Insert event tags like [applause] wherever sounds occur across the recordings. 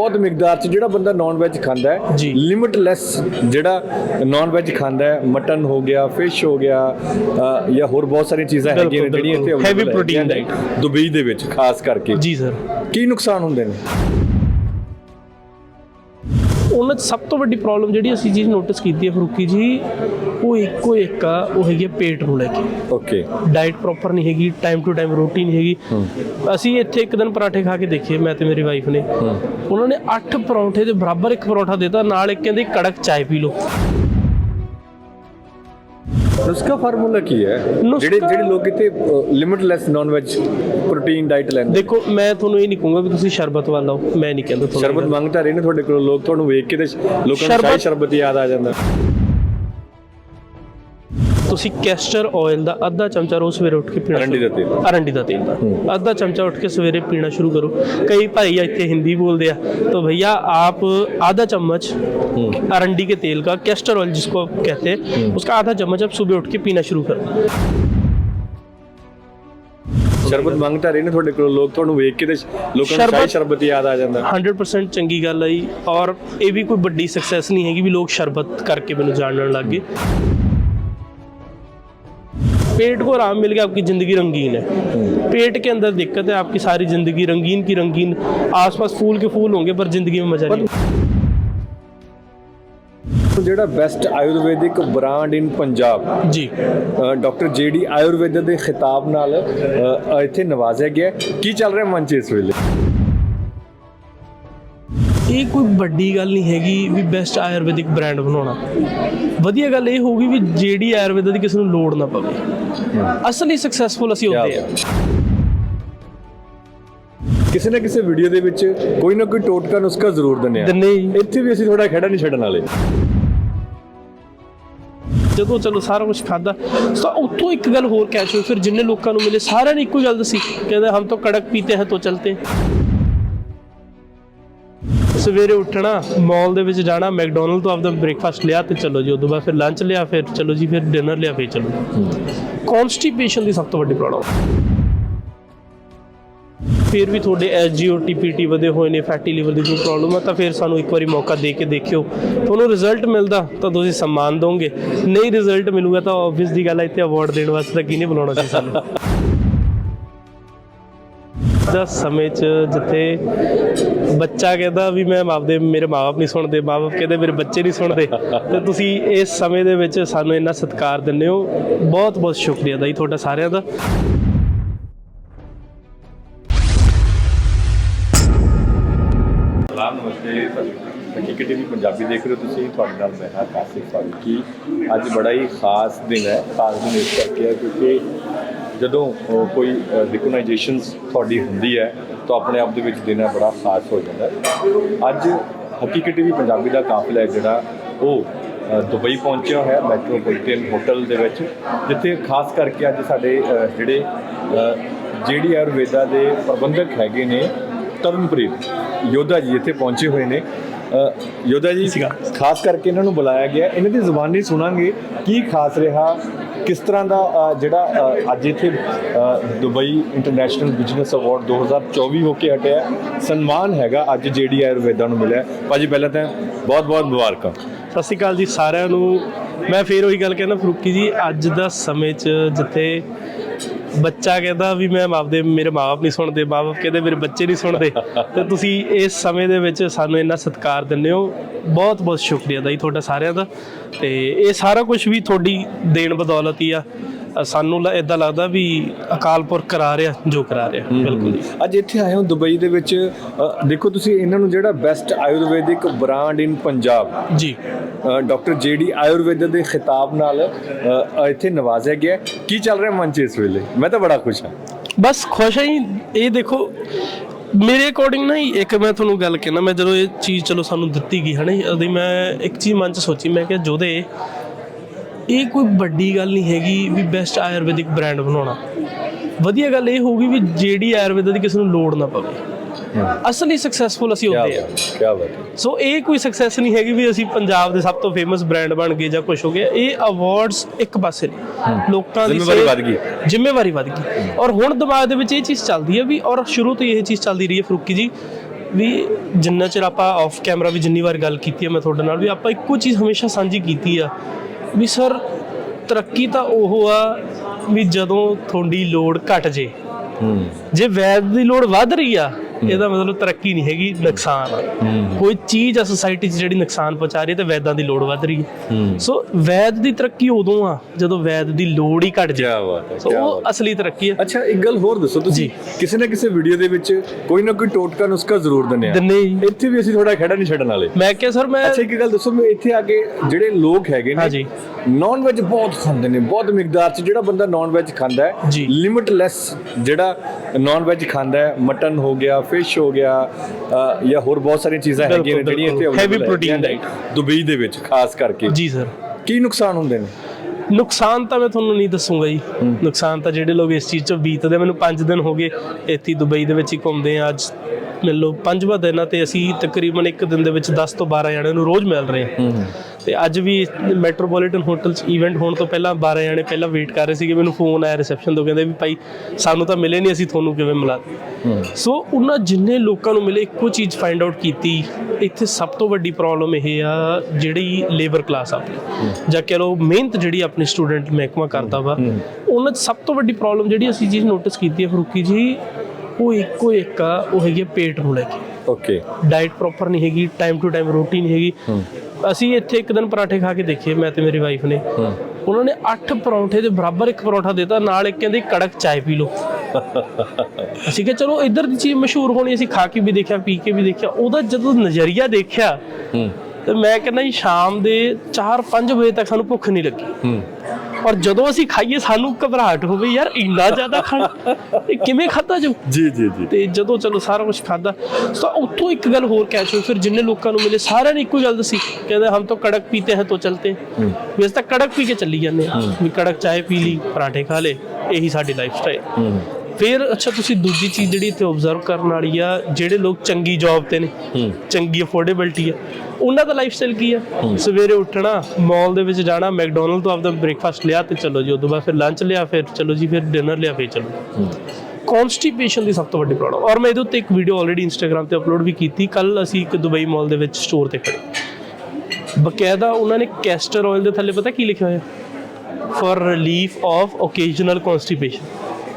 ਬਹੁਤ ਮਿਕਦਾਰ ਚ ਜਿਹੜਾ ਬੰਦਾ ਨਾਨ ਵੈਜ ਖਾਂਦਾ ਹੈ। ਲਿਮਿਟਲੈਸ ਜਿਹੜਾ ਨਾਨ ਵੈਜ ਖਾਂਦਾ ਹੈ ਮਟਨ ਹੋ ਗਿਆ ਫਿਸ਼ ਹੋ ਗਿਆ ਜਾਂ ਹੋਰ ਬਹੁਤ ਸਾਰੀਆਂ ਚੀਜ਼ਾਂ ਹੈਗੀਆਂ ਜਿਹੜੀਆਂ ਇੱਥੇ ਬਿਲਕੁਲ। Heavy available protein ਹੈਗੀਆਂ ਨੇ, ਦੁਬਈ ਦੇ ਵਿੱਚ ਖਾਸ ਕਰਕੇ ਜੀ ਸਰ ਕੀ ਨੁਕਸਾਨ ਹੁੰਦੇ ਨੇ ਉਹਨਾਂ 'ਚ ਸਭ ਤੋਂ ਵੱਡੀ ਪ੍ਰੋਬਲਮ ਜਿਹੜੀ ਅਸੀਂ ਚੀਜ਼ ਨੋਟਿਸ ਕੀਤੀ ਹੈ ਫਰੂਕੀ ਜੀ ਉਹ ਇੱਕੋ ਇੱਕ ਆ ਉਹ ਹੈਗੀ ਪੇਟ ਨੂੰ ਲੈ ਕੇ। ਓਕੇ ਡਾਈਟ ਪ੍ਰੋਪਰ ਨਹੀਂ ਹੈਗੀ ਟਾਈਮ ਟੂ ਟਾਈਮ ਰੋਟੀ ਨਹੀਂ ਹੈਗੀ। ਅਸੀਂ ਇੱਥੇ ਇੱਕ ਦਿਨ ਪਰਾਠੇ ਖਾ ਕੇ ਦੇਖੇ ਮੈਂ ਤੇ ਮੇਰੀ ਵਾਈਫ ਨੇ। ਉਹਨਾਂ ਨੇ 8 ਪਰੌਂਠੇ ਦੇ ਬਰਾਬਰ ਇੱਕ ਪਰੌਂਠਾ ਦਿੱਤਾ ਨਾਲ ਇੱਕ ਕਹਿੰਦੇ ਕੜਕ ਚਾय ਪੀ ਲਓ। ਉਸਕਾ ਫਾਰਮੂਲਾ ਕੀ ਹੈ? ਨੁਸਖਾ- ਜਿਹੜੇ ਜਿਹੜੇ ਲੋਕ ਇੱਥੇ limitless non veg protein diet ਲੈਂਦੇ ਦੇਖੋ ਮੈਂ ਤੁਹਾਨੂੰ ਇਹ ਨਹੀਂ ਕਹੂੰਗਾ ਵੀ ਤੁਸੀਂ ਸ਼ਰਬਤ ਵੱਲ ਆਓ ਮੈਂ ਨਹੀਂ ਕਹਿੰਦਾ ਤੁਹਾਨੂੰ ਸ਼ਰਬਤ ਮੰਗਤਾ ਰਹੇ ਨੇ ਤੁਹਾਡੇ ਕੋਲ ਲੋਕ ਤੁਹਾਨੂੰ ਵੇਖ ਕੇ ਤੇ ਲੋਕਾਂ ਨੂੰ ਸ਼ਰਬਤ ਯਾਦ ਆ ਜਾਂਦਾ। ਤੁਸੀਂ ਕੈਸਟਰ ਆਇਲ ਦਾ ਅੱਧਾ ਚਮਚਾ ਰੋਜ਼ ਸਵੇਰੇ ਉੱਠ ਕੇ ਪੀਣਾ ਅਰੰਡੀ ਦਾ ਸ਼ੁਰੂ- ਤੇਲ। ਅਰੰਡੀ ਦਾ ਤੇਲ ਦਾ ਅੱਧਾ ਚਮਚਾ ਉੱਠ के सवेरे पीना शुरू करो कई भाई इतने हिंदी बोलते हैं तो भैया आप आधा चम्मच अरंडी के तेल का कैस्टर ऑयल जिसको आप कहते हैं उसका आधा चम्मच आप सुबह उठ के पीना शुरू करो ਸ਼ਰਬਤ ਮੰਗਤਾ ਰਹੇ ਨੇ ਤੁਹਾਡੇ ਕੋਲ ਲੋਕ ਤੁਹਾਨੂੰ ਵੇਖ ਕੇ ਤੇ ਲੋਕਾਂ ਨੂੰ ਸ਼ਾਇਦ ਸ਼ਰਬਤ- ਸ਼ਰਬਤ ਯਾਦ ਆ ਜਾਂਦਾ 100% ਚੰਗੀ ਗੱਲ ਹੈ ਜੀ ਔਰ ਇਹ ਵੀ ਕੋਈ ਵੱਡੀ ਸਕਸੈਸ ਨਹੀਂ ਹੈਗੀ ਵੀ ਲੋਕ ਸ਼ਰਬਤ ਕਰਕੇ ਮੈਨੂੰ ਜਾਣਨ ਲੱਗ ਗਏ पेट को आराम मिल गया आपकी ज़िंदगी रंगीन है पेट के अंदर दिक्कत है आपकी सारी ज़िंदगी रंगीन की रंगीन आसपास फूल के फूल होंगे पर ज़िंदगी में मज़ा नहीं ਜਿਹੜਾ best ayurvedic brand in Punjab ji doctor GD Ayurveda ਦੇ ਖਿਤਾਬ ਨਾਲ ਅ, ਇੱਥੇ ਨਵਾਜ਼ਿਆ ਗਿਆ ਹੈ। ਕੀ ਚੱਲ ਰਿਹਾ ਮਨ ਚ ਇਸ ਵੇਲੇ ਇਹ ਕੋਈ ਵੱਡੀ ਗੱਲ ਨਹੀਂ ਹੈਗੀ ਵੀ ਬੈਸਟ ਆਯੁਰਵੈਦਿਕ ਬ੍ਰਾਂਡ ਬਣਾਉਣਾ। ਵਧੀਆ ਗੱਲ ਇਹ ਹੋਊਗੀ ਵੀ ਜਿਹੜੀ ਆਯੁਰਵੇਦ ਦੀ ਕਿਸੇ ਨੂੰ ਲੋੜ ਨਾ ਪਵੇ। ਅਸਲੀ ਸਕਸੈਸਫੁਲ ਅਸੀਂ ਹੁੰਦੇ ਆ ਕਿਸੇ ਨਾ ਕਿਸੇ ਵੀਡੀਓ ਦੇ ਵਿੱਚ ਕੋਈ ਨਾ ਕੋਈ ਟੋਟਕਾ ਨੁਸਖਾ ਜ਼ਰੂਰ ਆ ਦਿੰਨੇ ਜੀ। ਇੱਥੇ ਵੀ ਅਸੀਂ ਥੋੜਾ ਖੜਾ ਨਹੀਂ ਛੱਡਣ ਵਾਲੇ। ਜਦੋਂ ਚਲੋ ਸਾਰਾ ਕੁਝ ਖਾਦਾ ਤਾਂ ਉੱਥੋਂ ਇੱਕ ਗੱਲ ਹੋਰ ਕੈਚ ਹੋਈ ਫਿਰ ਜਿੰਨੇ ਲੋਕਾਂ ਨੂੰ ਮਿਲੇ ਸਾਰਿਆਂ ਨੇ ਇੱਕੋ ਹੀ ਗੱਲ ਦੱਸੀ ਕਹਿੰਦੇ ਹਮ ਤਾਂ ਕੜਕ ਪੀਤੇ ਹੈ ਤਾਂ ਚਲਤੇ। ਸਵੇਰੇ ਉੱਠਣਾ ਮਾਲ ਦੇ ਵਿੱਚ ਜਾਣਾ ਮੈਕਡੋਨਲਡ ਤੋਂ ਆਪਦਾ ਬ੍ਰੇਕਫਾਸਟ ਲਿਆ ਤੇ ਚਲੋ ਜੀ। ਉਦੋਂ ਬਾਅਦ ਫਿਰ ਲੰਚ ਲਿਆ, ਫਿਰ ਚਲੋ ਜੀ, ਫਿਰ ਡਿਨਰ ਲਿਆ, ਫਿਰ ਚਲੋ ਕਨਸਟੀਪੇਸ਼ਨ ਦੀ ਸਭ ਤੋਂ ਵੱਡੀ ਪ੍ਰੋਬਲਮ ਫਿਰ ਵੀ ਤੁਹਾਡੇ ਐਸਜੀਓ ਟੀਪੀਟੀ ਵਧੇ ਹੋਏ ਨੇ ਫੈਟੀ ਲੀਵਰ ਦੀ ਕੋਈ ਪ੍ਰੋਬਲਮ ਹੈ ਤਾਂ ਫਿਰ ਸਾਨੂੰ ਇੱਕ ਵਾਰੀ ਮੌਕਾ ਦੇ ਕੇ ਦੇਖਿਓ। ਤੁਹਾਨੂੰ ਰਿਜ਼ਲਟ ਮਿਲਦਾ, ਤਾਂ ਤੁਸੀਂ ਸਨਮਾਨ ਦੋਗੇ। ਨਹੀਂ ਰਿਜ਼ਲਟ ਮਿਲੂਗਾ, ਤਾਂ ਆਬਵੀਅਸ ਦੀ ਗੱਲ ਹੈ ਇੱਥੇ ਅਵਾਰਡ ਦੇਣ ਵਾਸਤੇ ਤਾਂ ਕਿਹਨੇ ਬੁਲਾਉਣਾ ਸੀ ਸਾਨੂੰ? ਦਾ ਸਮੇਂ 'ਚ ਜਿੱਥੇ ਬੱਚਾ ਕਹਿੰਦਾ ਵੀ ਮੈਂ ਆਪਦੇ, ਮੇਰੇ ਮਾਪੇ ਨਹੀਂ ਸੁਣਦੇ ਮਾਪੇ ਕਹਿੰਦੇ ਮੇਰੇ ਬੱਚੇ ਨਹੀਂ ਸੁਣਦੇ, ਤੇ ਤੁਸੀਂ ਇਸ ਸਮੇਂ ਦੇ ਵਿੱਚ ਸਾਨੂੰ ਇੰਨਾ ਸਤਿਕਾਰ ਦਿੰਦੇ ਹੋ। ਬਹੁਤ ਬਹੁਤ ਸ਼ੁਕਰੀਆ ਦਾ ਤੁਹਾਡਾ ਸਾਰਿਆਂ ਦਾ। ਸਲਾਮ, ਨਮਸਤੇ ਹਕੀਕਤ ਟੀਵੀ ਪੰਜਾਬੀ ਦੇਖ ਰਹੇ ਹੋ ਤੁਸੀਂ, ਤੁਹਾਡੇ ਨਾਲ ਮੈਂ ਹਾਂ ਕਾਸਿਫ ਫਾਰੂਕੀ। ਅੱਜ ਬੜਾ ਹੀ ਖਾਸ ਦਿਨ ਹੈ, ਖਾਸ ਦਿਨ ਇਸ ਕਰਕੇ ਹੈ ਕਿਉਂਕਿ ਜਦੋਂ ਕੋਈ ਰਿਕਗਨਾਈਜੇਸ਼ਨਸ ਤੁਹਾਡੀ ਹੁੰਦੀ ਹੈ ਤਾਂ ਆਪਣੇ ਆਪ ਦੇ ਵਿੱਚ ਦੇਣਾ ਬੜਾ ਖਾਸ ਹੋ ਜਾਂਦਾ ਅੱਜ ਹਕੀਕਤ ਵੀ ਪੰਜਾਬੀ ਦਾ ਕਾਫਲਾ ਹੈ ਜਿਹੜਾ ਉਹ ਦੁਬਈ ਪਹੁੰਚਿਆ ਹੋਇਆ ਮੈਟਰੋਪੋਲੀਟਨ ਹੋਟਲ ਦੇ ਵਿੱਚ ਜਿੱਥੇ ਖਾਸ ਕਰਕੇ ਅੱਜ ਸਾਡੇ ਅ, ਜਿਹੜੇ ਜਿਹੜੀ ਆਯੁਰਵੇਦਾ ਦੇ ਪ੍ਰਬੰਧਕ ਹੈਗੇ ਨੇ ਤਰਨਪ੍ਰੀਤ ਯੋਧਾ ਜੀ ਇੱਥੇ ਪਹੁੰਚੇ ਹੋਏ ਨੇ। ਯੋਧਾ ਜੀ ਖਾਸ ਕਰਕੇ ਇਹਨਾਂ ਨੂੰ ਬੁਲਾਇਆ ਗਿਆ। ਇਹਨਾਂ ਦੀ ਜ਼ੁਬਾਨੀ ਸੁਣਾਂਗੇ ਕੀ ਖਾਸ ਰਿਹਾ ਕਿਸ ਤਰ੍ਹਾਂ ਦਾ ਜਿਹੜਾ ਅੱਜ ਇੱਥੇ ਦੁਬਈ ਇੰਟਰਨੈਸ਼ਨਲ ਬਿਜ਼ਨਸ ਅਵਾਰਡ 2024 ਹੋ ਕੇ ਹਟਿਆ ਸਨਮਾਨ ਹੈਗਾ ਅੱਜ ਜਿਹੜੀ ਆਯੁਰਵੇਦਾ ਨੂੰ ਮਿਲਿਆ ਭਾਜੀ ਪਹਿਲਾਂ ਤਾਂ ਬਹੁਤ ਬਹੁਤ ਮੁਬਾਰਕਾਂ। ਸਤਿ ਸ਼੍ਰੀ ਅਕਾਲ ਜੀ ਸਾਰਿਆਂ ਨੂੰ। ਮੈਂ ਫੇਰ ਉਹੀ ਗੱਲ ਕਹਿੰਦਾ ਫਰੂਕੀ ਜੀ ਅੱਜ ਦਾ ਸਮੇਂ 'ਚ ਜਿੱਥੇ ਬੱਚਾ ਕਹਿੰਦਾ ਵੀ ਮੈਂ ਆਪਦੇ ਮੇਰੇ ਮਾਪੇ ਨਹੀਂ ਸੁਣਦੇ ਮਾਪੇ ਕਹਿੰਦੇ ਮੇਰੇ ਬੱਚੇ ਨਹੀਂ ਸੁਣਦੇ। ਤੇ ਤੁਸੀਂ ਇਸ ਸਮੇਂ ਦੇ ਵਿੱਚ ਸਾਨੂੰ ਇੰਨਾ ਸਤਿਕਾਰ ਦਿੰਦੇ ਹੋ। ਬਹੁਤ ਬਹੁਤ ਸ਼ੁਕਰੀਆ ਦਾ ਜੀ ਤੁਹਾਡਾ ਸਾਰਿਆਂ ਦਾ। ਤੇ ਇਹ ਸਾਰਾ ਕੁਝ ਵੀ ਤੁਹਾਡੀ ਦੇਣ ਬਦੌਲਤ ਹੀ ਆ। ਸਾਨੂੰ ਇਦਾਂ ਲੱਗਦਾ ਵੀ ਅਕਾਲ ਪੁਰਖ ਕਰਾ ਰਿਹਾ ਜੋ ਕਰਾ ਰਿਹਾ ਬਿਲਕੁਲ ਅੱਜ ਇੱਥੇ ਆਏ ਹੋ ਦੁਬਈ ਦੇ ਵਿੱਚ ਦੇਖੋ ਤੁਸੀਂ ਇਹਨਾਂ ਨੂੰ ਜਿਹੜਾ best Ayurvedic brand in Punjab ji. Doctor GD Ayurveda ਦੇ ਖਿਤਾਬ ਨਾਲ ਇੱਥੇ ਨਵਾਜ਼ਿਆ ਗਿਆ। ਕੀ ਚੱਲ ਰਿਹਾ ਮਨ ਚ ਇਸ ਵੇਲੇ? ਮੈਂ ਤਾਂ ਬੜਾ ਖੁਸ਼ ਹਾਂ। ਬਸ ਖੁਸ਼ ਹਾਂ। ਇਹ ਦੇਖੋ ਮੇਰੇ ਅਕੋਰਡਿੰਗ ਨਾ ਇੱਕ ਮੈਂ ਤੁਹਾਨੂੰ ਗੱਲ ਕਹਿਣਾ ਮੈਂ ਜਦੋਂ ਇਹ ਚੀਜ਼ ਚਲੋ ਸਾਨੂੰ ਦਿੱਤੀ ਗਈ ਹਨਾ ਉਹਦੀ ਮੈਂ ਇੱਕ ਚੀਜ਼ ਮਨ ਚ ਸੋਚੀ ਮੈਂ ਕਿਹਾ ਜੋਦੇ ਇਹ ਕੋਈ ਵੱਡੀ ਗੱਲ ਨਹੀਂ ਹੈਗੀ ਵੀ ਬੈਸਟ ਆਯੁਰਵੈਦਿਕ ਬ੍ਰਾਂਡ ਬਣਾਉਣਾ। ਵਧੀਆ ਗੱਲ ਇਹ ਹੋਊਗੀ ਵੀ ਜਿਹੜੀ ਆਯੁਰਵੇਦ ਦੀ ਕਿਸੇ ਨੂੰ ਲੋੜ ਨਾ ਪਵੇ। ਅਸਲੀ ਸਕਸੈਸਫੁਲ ਅਸੀਂ ਹੁੰਦੇ ਆ। ਕੀ ਬਾਤ ਹੈ। ਸੋ ਇਹ ਕੋਈ ਸਕਸੈਸ ਨਹੀਂ ਹੈਗੀ ਵੀ ਅਸੀਂ ਪੰਜਾਬ ਦੇ ਸਭ ਤੋਂ ਫੇਮਸ ਬ੍ਰਾਂਡ ਬਣ ਗਏ ਜਾਂ ਕੁਝ ਹੋ ਗਿਆ। ਇਹ ਅਵਾਰਡਸ ਇੱਕ ਪਾਸੇ ਨੇ। ਲੋਕਾਂ ਦੀ ਜ਼ਿੰਮੇਵਾਰੀ ਵੱਧ ਗਈ। ਜ਼ਿੰਮੇਵਾਰੀ ਵੱਧ ਗਈ। ਔਰ ਹੁਣ ਦਿਮਾਗ ਦੇ ਵਿੱਚ ਇਹ ਚੀਜ਼ ਚੱਲਦੀ ਹੈ ਵੀ ਔਰ ਸ਼ੁਰੂ ਤੋਂ ਹੀ ਇਹ ਚੀਜ਼ ਚੱਲਦੀ ਰਹੀ ਹੈ ਫਰੂਕੀ ਜੀ ਵੀ ਜਿੰਨਾ ਚਿਰ ਆਪਾਂ ਆਫ ਕੈਮਰਾ ਵੀ ਜਿੰਨੀ ਵਾਰ ਗੱਲ ਕੀਤੀ ਹੈ ਮੈਂ ਤੁਹਾਡੇ ਨਾਲ ਵੀ ਆਪਾਂ ਇੱਕੋ ਚੀਜ਼ ਹਮੇਸ਼ਾ ਸਾਂਝੀ ਕੀਤੀ ਆ। ਵੀ ਸਰ ਤਰੱਕੀ ਤਾਂ ਉਹ ਆ ਵੀ ਜਦੋਂ ਤੁਹਾਡੀ ਲੋੜ ਘਟ ਜੇ। ਹੂੰ। ਜੇ ਵੈਦ ਦੀ ਲੋੜ ਵੱਧ ਰਹੀ ਆ ਇਹਦਾ ਮਤਲਬ ਤਰੱਕੀ ਨਹੀਂ ਹੈਗੀ ਨੁਕਸਾਨ ਆ। ਕੋਈ ਚੀਜ਼ ਆ ਸੋਸਾਇਟੀ 'ਚ ਜਿਹੜੀ ਨੁਕਸਾਨ ਪਹੁੰਚਾ ਰਹੀ ਹੈ ਤੇ ਵੈਦਾਂ ਦੀ ਲੋੜ ਵੱਧ ਰਹੀ ਹੈ। ਸੋ ਵੈਦ ਦੀ ਤਰੱਕੀ ਉਦੋਂ ਆ ਜਦੋਂ ਵੈਦ ਦੀ ਲੋੜ ਹੀ ਘਟ ਜੇ ਸੋ ਉਹ। ਅਸਲੀ ਤਰੱਕੀ ਹੈ। ਅੱਛਾ ਇੱਕ ਗੱਲ ਹੋਰ ਦੱਸੋ ਤੁਸੀਂ। ਕਿਸੇ ਨਾ ਕਿਸੇ ਵੀਡੀਓ ਦੇ ਵਿੱਚ ਕੋਈ ਨਾ ਕੋਈ ਟੋਟਕਾ ਨੁਸਖਾ ਜ਼ਰੂਰ ਦਿੰਦੇ ਆ। ਦਿੰਨੇ। ਇੱਥੇ ਵੀ ਅਸੀਂ ਥੋੜਾ ਖੜਾ ਨਹੀਂ ਛੱਡਣ ਵਾਲੇ। ਮੈਂ ਕਿਹਾ ਸਰ ਮੈਂ ਅੱਛਾ ਇੱਕ ਗੱਲ ਦੱਸੋ ਮੈਂ ਇੱਥੇ ਆ ਕੇ ਜਿਹੜੇ ਲੋਕ ਹੈਗੇ ਨੇ ਹਾਂਜੀ। ਨਾਨ ਵੈਜ ਬਹੁਤ ਖਾਂਦੇ ਨੇ ਬਹੁਤ ਮਿਕਦਾਰ ਚ ਜਿਹੜਾ ਬੰਦਾ ਨਾਨ ਵੈਜ ਖਾਂਦਾ ਹੈ। ਲਿਮਿਟਲੈਸ ਜਿਹੜਾ ਨਾਨ ਵੈਜ ਖਾਂਦਾ ਹੈ ਮਟਨ ਹੋ ਗਿਆ ਫਿਸ਼ ਹੋ ਗਿਆ ਜਾਂ ਹੋਰ ਬਹੁਤ ਸਾਰੀਆਂ ਚੀਜ਼ਾਂ ਹੈਗੀਆਂ ਨੇ ਜਿਹੜੀਆਂ ਇੱਥੇ ਬਿਲਕੁਲ। Heavy available protein ਹੈਗੀਆਂ ਨੇ, ਦੁਬਈ ਦੇ ਵਿੱਚ ਖਾਸ ਕਰਕੇ। ਜੀ ਸਰ ਕੀ ਨੁਕਸਾਨ ਹੁੰਦੇ ਨੇ? ਨੁਕਸਾਨ ਤਾਂ ਮੈਂ ਤੁਹਾਨੂੰ ਨਹੀਂ ਦੱਸੂਗਾ ਜੀ। ਨੁਕਸਾਨ ਤਾਂ ਜਿਹੜੇ ਲੋਕ ਇਸ ਚੀਜ਼ 'ਚੋਂ ਬੀਤਦੇ ਮੈਨੂੰ 5 ਦਿਨ ਹੋ ਗਏ ਇੱਥੇ ਦੁਬਈ ਦੇ ਵਿੱਚ ਹੀ ਘੁੰਮਦੇ ਆ। ਅੱਜ ਮਿਲ ਲਓ ਪੰਜਵਾਂ ਦਿਨ ਆ ਤੇ ਅਸੀਂ ਤਕਰੀਬਨ ਇੱਕ ਦਿਨ ਦੇ ਵਿੱਚ 10 ਤੋਂ 12 ਜਣਿਆਂ ਨੂੰ ਰੋਜ਼ ਮਿਲ ਰਹੇ ਹਾਂ। ਤੇ ਅੱਜ ਵੀ ਮੈਟਰੋਪੋਲੀਟਨ ਹੋਟਲ 'ਚ ਇਵੈਂਟ ਹੋਣ ਤੋਂ ਪਹਿਲਾਂ 12 ਜਣੇ ਪਹਿਲਾਂ ਵੇਟ ਕਰ ਰਹੇ ਸੀਗੇ ਮੈਨੂੰ ਫੋਨ ਆਇਆ ਰਿਸੈਪਸ਼ਨ ਤੋਂ ਕਹਿੰਦੇ ਵੀ ਭਾਈ ਸਾਨੂੰ ਤਾਂ ਮਿਲੇ ਨਹੀਂ ਅਸੀਂ ਤੁਹਾਨੂੰ ਕਿਵੇਂ ਮਿਲਾ ਸੋ ਉਹਨਾਂ ਜਿੰਨੇ ਲੋਕਾਂ ਨੂੰ ਮਿਲੇ ਇੱਕੋ ਚੀਜ਼ ਫਾਈਂਡ ਆਊਟ ਕੀਤੀ ਇੱਥੇ ਸਭ ਤੋਂ ਵੱਡੀ ਪ੍ਰੋਬਲਮ ਇਹ ਆ ਜਿਹੜੀ ਲੇਬਰ ਕਲਾਸ ਆਪਣੀ। ਜਾਂ ਕਹ ਲਓ ਮਿਹਨਤ ਜਿਹੜੀ ਆਪਣੀ ਸਟੂਡੈਂਟ ਮਹਿਕਮਾ ਕਰਦਾ ਵਾ ਉਹਨਾਂ 'ਚ ਸਭ ਤੋਂ ਵੱਡੀ ਪ੍ਰੋਬਲਮ ਜਿਹੜੀ ਅਸੀਂ ਚੀਜ਼ ਨੋਟਿਸ ਕੀਤੀ ਹੈ ਫਰੂਕੀ ਜੀ ਉਹ ਇੱਕੋ ਇੱਕ ਆ ਉਹ ਹੈਗੀ ਪੇਟ ਨੂੰ ਲੈ ਕੇ। ਓਕੇ ਡਾਈਟ ਪ੍ਰੋਪਰ ਨਹੀਂ ਹੈਗੀ ਟਾਈਮ ਟੂ ਟਾਈਮ ਰੋਟੀ ਨਹੀਂ ਹੈਗੀ। ਅਸੀਂ ਇੱਥੇ ਇੱਕ ਦਿਨ ਪਰਾਠੇ ਖਾ ਕੇ ਦੇਖੇ ਮੈਂ ਤੇ ਮੇਰੀ ਵਾਈਫ ਨੇ। ਉਹਨਾਂ ਨੇ 8 ਪਰੌਂਠੇ ਦੇ ਬਰਾਬਰ ਇੱਕ ਪਰੌਂਠਾ ਦਿੱਤਾ ਨਾਲ ਇੱਕ ਕਹਿੰਦੇ ਕੜਕ ਚਾय ਪੀ ਲਓ। ਅਸੀਂ ਕਿਹਾ ਚਲੋ ਇੱਧਰ ਦੀ ਚੀਜ਼ ਮਸ਼ਹੂਰ ਹੋਣੀ ਅਸੀਂ ਖਾ ਕੇ ਵੀ ਦੇਖਿਆ ਪੀ ਕੇ ਵੀ ਦੇਖਿਆ। ਉਹਦਾ ਜਦੋਂ ਨਜ਼ਰੀਆ ਦੇਖਿਆ ਤੇ ਮੈਂ ਕਹਿੰਦਾ ਜੀ ਸ਼ਾਮ ਦੇ 4-5 ਵਜੇ ਤੱਕ ਸਾਨੂੰ ਭੁੱਖ ਨਹੀਂ ਲੱਗੀ। ਔਰ ਜਦੋਂ ਅਸੀਂ ਖਾਈਏ ਸਾਨੂੰ ਘਬਰਾਹਟ ਹੋਵੇ ਯਾਰ ਇੰਨਾ ਜ਼ਿਆਦਾ ਖਾਣਾ। ਇਹ ਕਿਵੇਂ ਖਾਦਾ ਜਾਊ ਜੀ ਜੀ ਜੀ। ਤੇ ਜਦੋਂ ਚਲੋ ਸਾਰਾ ਕੁਝ ਖਾਦਾ ਤਾਂ ਉੱਥੋਂ ਇੱਕ ਗੱਲ ਹੋਰ ਕੈਚ ਹੋਈ ਫਿਰ ਜਿੰਨੇ ਲੋਕਾਂ ਨੂੰ ਮਿਲੇ ਸਾਰਿਆਂ ਨੇ ਇੱਕੋ ਗੱਲ ਦੱਸੀ। ਕਹਿੰਦੇ ਹਮ ਤਾਂ ਕੜਕ ਪੀਤੇ ਹੈ ਤੋ ਚਲਤੇ ਵੀ ਤਾਂ ਕੜਕ ਪੀ ਕੇ ਚੱਲੀ ਜਾਂਦੇ ਆ ਵੀ ਕੜਕ ਚਾਹ ਪੀ ਲਈ ਪਰਾਂਠੇ ਖਾ ਲੇ ਇਹੀ ਸਾਡੀ ਲਾਈਫ ਸਟਾਈਲ ਫਿਰ ਅੱਛਾ ਤੁਸੀਂ ਦੂਜੀ ਚੀਜ਼ ਜਿਹੜੀ ਇੱਥੇ ਆਬਜ਼ਰਵ ਕਰਨ ਵਾਲੀ ਆ ਜਿਹੜੇ ਲੋਕ ਚੰਗੀ ਜੌਬ ਤੇ ਨੇ ਚੰਗੀ ਅਫੋਰਡੇਬਿਲਟੀ ਆ ਉਹਨਾਂ ਦਾ ਲਾਈਫ ਸਟਾਈਲ ਕੀ ਆ? ਸਵੇਰੇ ਉੱਠਣਾ ਮਾਲ ਦੇ ਵਿੱਚ ਜਾਣਾ ਮੈਕਡੋਨਲਡ ਤੋਂ ਆਪਦਾ ਬ੍ਰੇਕਫਾਸਟ ਲਿਆ ਤੇ ਚਲੋ ਜੀ ਉਦੋਂ ਬਾਅਦ ਫਿਰ ਲੰਚ ਲਿਆ ਫਿਰ ਚਲੋ ਜੀ ਫਿਰ ਡਿਨਰ ਲਿਆ ਫਿਰ ਚਲੋ ਕਨਸਟੀਪੇਸ਼ਨ ਦੀ ਸਭ ਤੋਂ ਵੱਡੀ ਪ੍ਰੋਬਲਮ ਔਰ ਮੈਂ ਇਹਦੇ ਉੱਤੇ ਇੱਕ ਵੀਡੀਓ ਆਲਰੇਡੀ ਇੰਸਟਾਗ੍ਰam ਤੇ ਅਪਲੋਡ ਵੀ ਕੀਤੀ। ਕੱਲ ਅਸੀਂ ਇੱਕ ਦੁਬਈ ਮਾਲ ਦੇ ਵਿੱਚ ਸਟੋਰ ਤੇ ਖੜੇ। ਬਕਾਇਦਾ ਉਹਨਾਂ ਨੇ ਕੈਸਟਰ ਆਇਲ ਦੇ ਥੱਲੇ ਪਤਾ ਕੀ ਲਿਖਿਆ ਹੋਇਆ? For relief of occasional constipation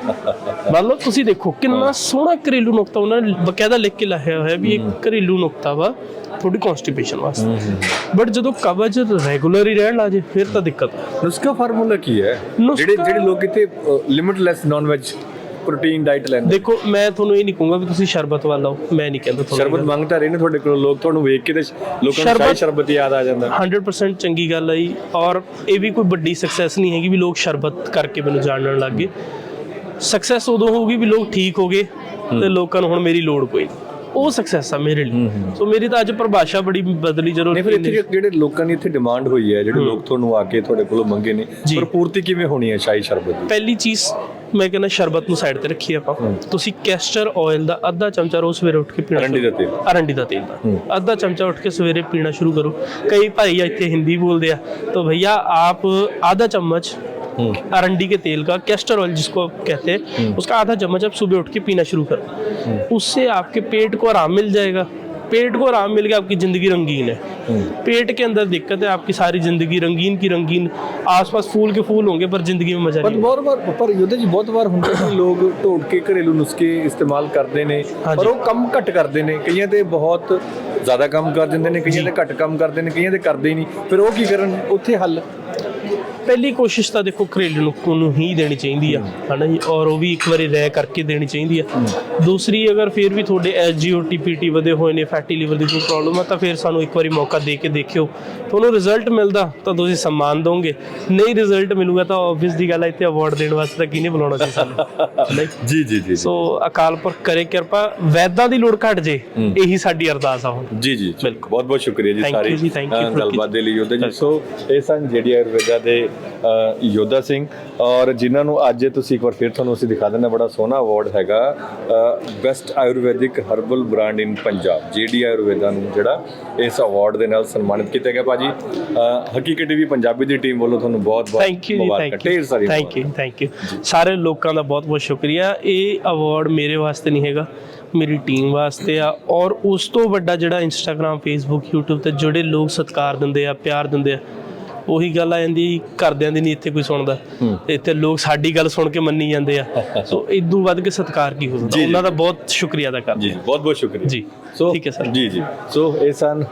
ਮੰਨ ਲਓ ਤੁਸੀਂ ਦੇਖੋ ਕਿੰਨਾ ਸੋਹਣਾ ਘਰੇਲੂ ਨੁਕਤਾ ਉਹਨਾਂ ਨੇ ਬਕਾਇਦਾ ਲਿਖ ਕੇ ਲਾਇਆ ਹੋਇਆ ਵੀ ਇੱਕ ਘਰੇਲੂ ਨੁਕਤਾ ਵਾ ਤੁਹਾਡੀ ਕਨਸਟੀਪੇਸ਼ਨ ਵਾਸਤੇ। ਬਟ ਜਦੋਂ ਕਬਜ਼ ਰੈਗੂਲਰ ਹੀ ਰਹਿਣ ਲੱਗੇ ਫਿਰ ਤਾਂ ਦਿੱਕਤ ਆ। ਨੁਸਖਾ ਫਾਰਮੂਲਾ ਕੀ ਹੈ? ਜਿਹੜੇ ਜਿਹੜੇ ਲੋਕ ਇੱਥੇ limitless non veg protein diet ਲੈਂਦੇ ਦੇਖੋ ਮੈਂ ਤੁਹਾਨੂੰ ਇਹ ਨਹੀਂ ਕਹੂੰਗਾ ਵੀ ਤੁਸੀਂ ਸ਼ਰਬਤ ਵੱਲ ਆਓ ਮੈਂ ਨਹੀਂ ਕਹਿੰਦਾ ਤੁਹਾਨੂੰ ਸ਼ਰਬਤ ਮੰਗਤਾ ਰਹੇ ਨੇ ਤੁਹਾਡੇ ਕੋਲ ਲੋਕ ਤੁਹਾਨੂੰ ਵੇਖ ਕੇ ਤੇ ਲੋਕਾਂ ਨੂੰ ਸ਼ਾਹੀ ਸ਼ਰਬਤ ਯਾਦ ਆ ਜਾਂਦਾ। 100% ਚੰਗੀ ਗੱਲ ਹੈ ਜੀ। ਔਰ ਇਹ ਵੀ ਕੋਈ ਵੱਡੀ ਸਕਸੈਸ ਨਹੀਂ ਹੈਗੀ ਵੀ ਲੋਕ ਸ਼ਰਬਤ ਕਰਕੇ ਮੈਨੂੰ ਜਾਣਨ ਲੱਗ ਗਏ। ਸਕਸੈਸ ਉਦੋਂ ਹੋਊਗੀ ਵੀ ਲੋਕ ਠੀਕ ਹੋ ਤੇ ਲੋਕਾਂ ਨੂੰ ਹੁਣ ਮੇਰੀ ਲੋੜ ਕੋਈ ਨਹੀਂ। ਉਹ ਸਕਸੈਸ ਆ ਮੇਰੇ ਲਈ। ਸੋ ਮੇਰੀ ਤਾਂ ਅੱਜ ਪਰਿਭਾਸ਼ਾ ਬੜੀ ਬਦਲੀ ਜਦੋਂ ਨਹੀਂ ਫਿਰ ਇੱਥੇ ਜਿਹੜੇ ਲੋਕਾਂ ਦੀ ਇੱਥੇ ਡਿਮਾਂਡ ਹੋਈ ਹੈ ਜਿਹੜੇ ਲੋਕ ਤੁਹਾਨੂੰ ਆ ਕੇ ਤੁਹਾਡੇ ਕੋਲੋਂ ਮੰਗੇ ਨੇ ਪਰ ਪੂਰਤੀ ਕਿਵੇਂ ਹੋਣੀ ਹੈ ਸ਼ਾਹੀ ਸ਼ਰਬਤ ਦੀ? ਪਹਿਲੀ ਚੀਜ਼ ਮੈਂ ਕਹਿੰਦਾ ਸ਼ਰਬਤ ਨੂੰ ਸਾਈਡ ਤੇ ਰੱਖੀ ਆਪਾਂ। ਤੁਸੀਂ ਕੈਸਟਰ ਆਇਲ ਦਾ ਅੱਧਾ ਚਮਚਾ ਰੋਜ਼ ਸਵੇਰੇ ਉੱਠ ਕੇ ਪੀਣਾ ਅਰੰਡੀ ਦਾ ਤੇਲ। ਅਰੰਡੀ ਦਾ ਤੇਲ ਦਾ। ਅੱਧਾ ਚਮਚਾ ਉੱਠ ਕੇ ਸਵੇਰੇ ਪੀਣਾ ਸ਼ੁਰੂ ਕਰੋ। ਕਈ ਭਾਈ ਇੱਥੇ ਹਿੰਦੀ ਬੋਲਦੇ ਆ ਤਾਂ ਭਈਆ ਆਪ ਅੱਧਾ ਚਮਚ अरंडी के तेल का कैस्टर ऑयल जिसको आप कहते हैं उसका आधा चम्मच आप सुबह उठ के पीना शुरू करो उससे आपके पेट को आराम मिल जाएगा पेट को आराम मिल गया आपकी जिंदगी रंगीन है पेट के अंदर दिक्कत है आपकी सारी जिंदगी रंगीन की रंगीन आसपास फूल के फूल होंगे पर जिंदगी में मजा ਪਰ नहीं ਬਹੁਤ ਵਾਰ ਪਰ ਯੋਧਾ ਜੀ ਬਹੁਤ ਵਾਰ ਹੁੰਦਾ ਕਿ ਲੋਕ ਢੋਟ ਕੇ ਘਰੇਲੂ ਨੁਸਖੇ ਇਸਤੇਮਾਲ ਕਰਦੇ ਨੇ ਹਾਂਜੀ। ਪਰ ਉਹ ਕੰਮ ਘੱਟ ਕਰਦੇ ਨੇ ਕਈਆਂ ਤੇ ਬਹੁਤ ਜ਼ਿਆਦਾ ਕੰਮ ਕਰ ਦਿੰਦੇ ਨੇ ਕਈਆਂ ਤੇ ਘੱਟ ਕੰਮ ਕਰਦੇ ਨੇ ਕਈਆਂ ਤੇ ਕਰਦੇ ਹੀ ਨਹੀਂ ਫਿਰ ਉਹ ਕੀ ਕਰਨ ਉੱਥੇ ਹੱਲ ਪਹਿਲੀ ਕੋਸ਼ਿਸ਼ ਤਾਂ ਦੇਖੋ ਘਰੇਲੂ ਨੂੰ ਹੀ ਦੇਣੀ ਚਾਹੀਦੀ ਆ ਹਨਾ ਜੀ? ਔਰ ਉਹ ਵੀ ਇੱਕ ਵਾਰੀ ਰਹਿ ਕਰਕੇ ਦੇਣੀ ਚਾਹੀਦੀ ਆ। ਦੂਸਰੀ ਅਗਰ ਫਿਰ ਵੀ ਤੁਹਾਡੇ ਐਸਜੀਓਟੀ ਪੀਟੀ ਵਧੇ ਹੋਏ ਨੇ ਫੈਟੀ ਲੀਵਰ ਦੀ ਕੋਈ ਪ੍ਰੋਬਲਮ ਆ ਤਾਂ ਫਿਰ ਸਾਨੂੰ ਇੱਕ ਵਾਰੀ ਮੌਕਾ ਦੇ ਕੇ ਦੇਖਿਓ। ਤੁਹਾਨੂੰ ਰਿਜ਼ਲਟ ਮਿਲਦਾ ਤਾਂ ਤੁਸੀਂ ਸਨਮਾਨ ਦੋਗੇ। ਨਹੀਂ ਰਿਜ਼ਲਟ ਮਿਲੂਗਾ ਤਾਂ ਆਬਵੀਅਸ ਦੀ ਗੱਲ ਹੈ ਇੱਥੇ ਅਵਾਰਡ ਦੇਣ ਵਾਸਤੇ ਤਾਂ ਕਿਹਨੇ ਬੁਲਾਉਣਾ ਸੀ ਸਾਨੂੰ? [laughs] ਜੀ ਜੀ ਜੀ ਸੋ ਅਕਾਲ ਪੁਰਖ ਕਰੇ ਕਿਰਪਾ ਵੈਦਾਂ ਦੀ ਲੋੜ ਘਟ ਜੇ ਇਹੀ ਸਾਡੀ ਅਰਦਾਸ ਆ ਹੁਣ। ਜੀ ਜੀ ਬਿਲਕੁਲ। ਬਹੁਤ ਬਹੁਤ ਸ਼ੁਕਰੀਆ ਜੀ ਸਾਰੇ। ਗੱਲਬਾਤ ਦੇ ਲਈ ਯੋਧਾ ਜੀ ਸੋ ਇਹ ਸਨ ਜਿਹੜੀ ਆਯੁਰਵੇਦਾ ਦੇ ਯੋਧਾ ਸਿੰਘ। ਔਰ ਜਿਨ੍ਹਾਂ ਨੂੰ ਅੱਜ ਤੁਸੀਂ ਇੱਕ ਵਾਰ ਫਿਰ ਤੁਹਾਨੂੰ ਅਸੀਂ ਦਿਖਾ ਦਿੰਦੇ ਬੜਾ ਸੋਹਣਾ ਅਵਾਰਡ ਹੈਗਾ। Best Ayurvedic herbal brand in Punjab GD Ayurveda ਨੂੰ ਜਿਹੜਾ ਇਸ ਅਵਾਰਡ ਦੇ ਨਾਲ ਸਨਮਾਨਿਤ ਕੀਤਾ ਗਿਆ ਭਾਜੀ। ਹਕੀਕਤ ਟੀਵੀ ਪੰਜਾਬੀ ਦੀ ਟੀਮ ਵੱਲੋਂ ਤੁਹਾਨੂੰ ਬਹੁਤ ਬਹੁਤ ਥੈਂਕ ਯੂ ਜੀ ਮੁਬਾਰਕਾਂ। ਥੈਂਕ ਢੇਰ ਯੂ ਸਾਰੀ ਥੈਂਕ ਯੂ ਥੈਂਕ ਯੂ ਸਾਰੇ ਲੋਕਾਂ ਦਾ ਬਹੁਤ ਬਹੁਤ ਸ਼ੁਕਰੀਆ। ਇਹ ਅਵਾਰਡ ਮੇਰੇ ਵਾਸਤੇ ਨਹੀਂ ਹੈਗਾ ਮੇਰੀ ਟੀਮ ਵਾਸਤੇ ਆ। ਔਰ ਉਸ ਤੋਂ ਵੱਡਾ ਜਿਹੜਾ ਇੰਸਟਾਗ੍ਰam ਫੇਸਬੁੱਕ YouTube ਤੇ ਜਿਹੜੇ ਲੋਕ ਸਤਿਕਾਰ ਦਿੰਦੇ ਆ ਪਿਆਰ ਦਿੰਦੇ ਆ ਉਹੀ ਗੱਲ ਆ ਜਾਂਦੀ ਘਰਦਿਆਂ ਦੀ ਨਹੀਂ ਇੱਥੇ ਕੋਈ ਸੁਣਦਾ। ਇੱਥੇ ਲੋਕ ਸਾਡੀ ਗੱਲ ਸੁਣ ਕੇ ਮੰਨੀ ਜਾਂਦੇ ਆ। [laughs] ਸੋ ਇਦੋਂ ਵੱਧ ਕੇ ਸਤਿਕਾਰ ਕੀ ਹੋ ਸਕਦਾ। ਉਹਨਾਂ ਦਾ ਬਹੁਤ ਸ਼ੁਕਰੀਆ ਅਦਾ ਕਰਦੇ ਜੀ ਬਹੁਤ ਬਹੁਤ ਸ਼ੁਕਰੀਆ। ਜੀ ਸੋ ਠੀਕ ਹੈ ਸਰ। ਜੀ ਜੀ। ਸੋ ਇਹ ਸਨ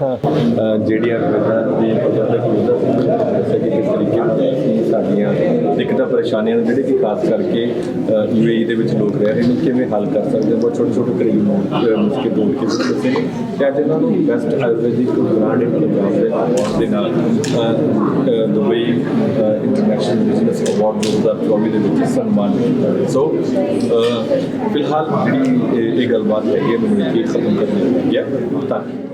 ਜਿਹੜੀਆਂ ਗੱਲਾਂ ਦੀ ਪ੍ਰਬੰਧਕ ਉਹਦਾ ਦੱਸਿਆ ਕਿ ਕਿਸ ਤਰੀਕੇ ਨਾਲ ਸਾਡੀਆਂ ਦਿੱਕਤਾਂ ਪਰੇਸ਼ਾਨੀਆਂ ਨੇ ਜਿਹੜੇ ਕਿ ਖਾਸ ਕਰਕੇ ਯੂਏਈ ਦੇ ਵਿੱਚ ਲੋਕ ਰਹਿ ਰਹੇ ਨੇ ਕਿਵੇਂ ਹੱਲ ਕਰ ਸਕਦੇ ਬਹੁਤ ਛੋਟੇ ਛੋਟੇ ਘਰੇਲੂ ਅ, ਨੁਸਖੇ ਦੋੜ ਕੇ ਦੱਸੇ ਨੇ। ਤੇ ਅੱਜ ਇਹਨਾਂ ਨੂੰ ਬੈਸਟ ਆਯੁਰਵੈਦਿਕ ਬ੍ਰਾਂਡ ਪੰਜਾਬ ਦੇ award ਦੇ ਨਾਲ ਦੁਬਈ ਇੰਟਰਨੈਸ਼ਨਲ ਬਿਜ਼ਨਸ ਅਵਾਰਡ 2024 ਦੇ ਵਿੱਚ ਸਨਮਾਨਿਤ ਕੀਤਾ ਗਿਆ। ਸੋ ਫਿਲਹਾਲ ਜਿਹੜੀ ਇਹ- ਗੱਲਬਾਤ ਹੈਗੀ ਹੈ ਮੈਨੂੰ ਇਹ ਖਤਮ ਕਰਨੀ ਹੈ। ਧੰਨਵਾਦ।